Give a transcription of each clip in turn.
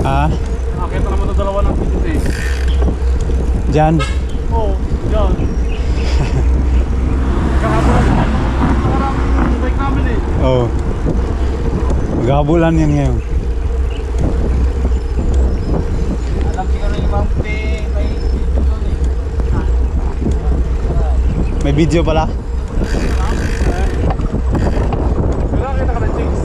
Ha? Nakakita naman ito dalawa ng PTC. Diyan. Oo, yan. Kahapon na nakarang bike namin eh. Oo. Oh. Maghabulan yan ngayon. Alam siguro yung mga may dito doon eh. May video pala. Wala kita ka ng chicks.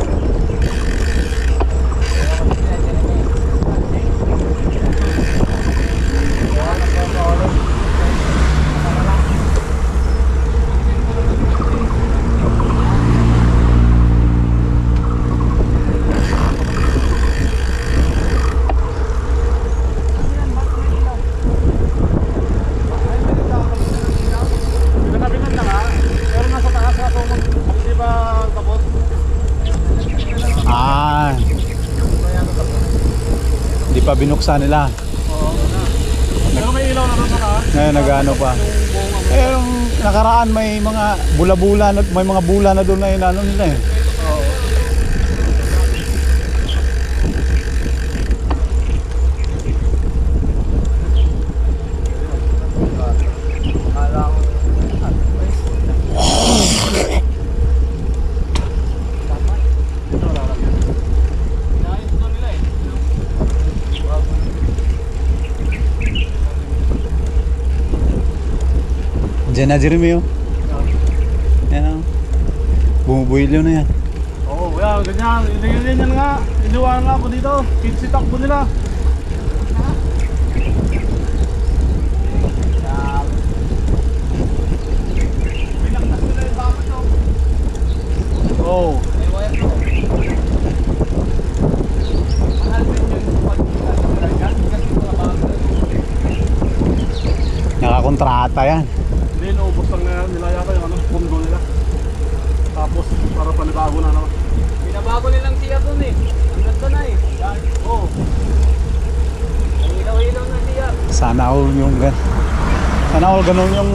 Pinatabinan na nga, pero nasa taas nga kung hindi ba tapos. Ah. Di pa binuksan nila. Oo. Pero may ilaw na doon sa taas. Ngayon nagano pa. Eh, yung nakaraan may mga bula-bula, may mga bula na doon na inano nila eh. Oo. Akala ko Ito, lalagyan. Ayos doon nila eh. Diyan na Jeremy oh. Yan oh. Bumubuhilyo na yan. Oo, yan, ganyan. Ganyan yan nga. Iniwan nga ako dito. Kitsi takbo nila. Bago. Nakakontrata yan. Hindi, naubos lang na nila yata yung ano, pundo nila. Tapos, para panibago na naman. Pinabago nilang siya doon eh. Ang ganda na eh. Oo. Ang ilaw-ilaw na siya. Sana all yung gan. Sana all ganun yung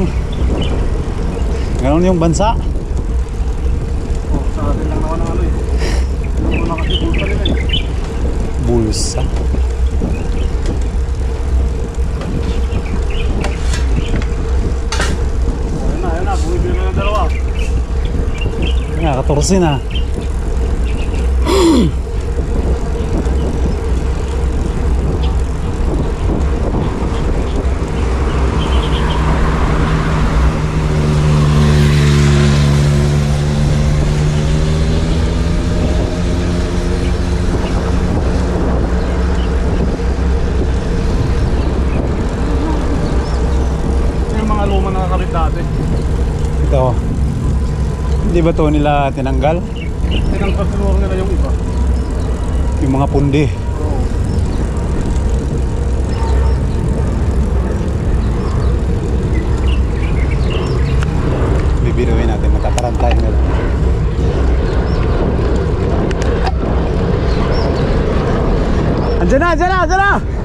ganun yung bansa. Oo, sa atin lang naman ang ano eh. Hindi mo na kasi bulsa nila eh. Bulsa. Oo, Ayun na, ayun na. Bumibili na ng dalawa. Nga, 14 na. Yung mga luma na nakakabit dati. Ito. Hindi ba to nila tinanggal? Tinangkap siguro nila yung iba. Yung mga pundi. Oo. Bibiruin natin, matatarantay nila. Andiyan na, andiyan na, andiyan na!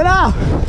Andiyan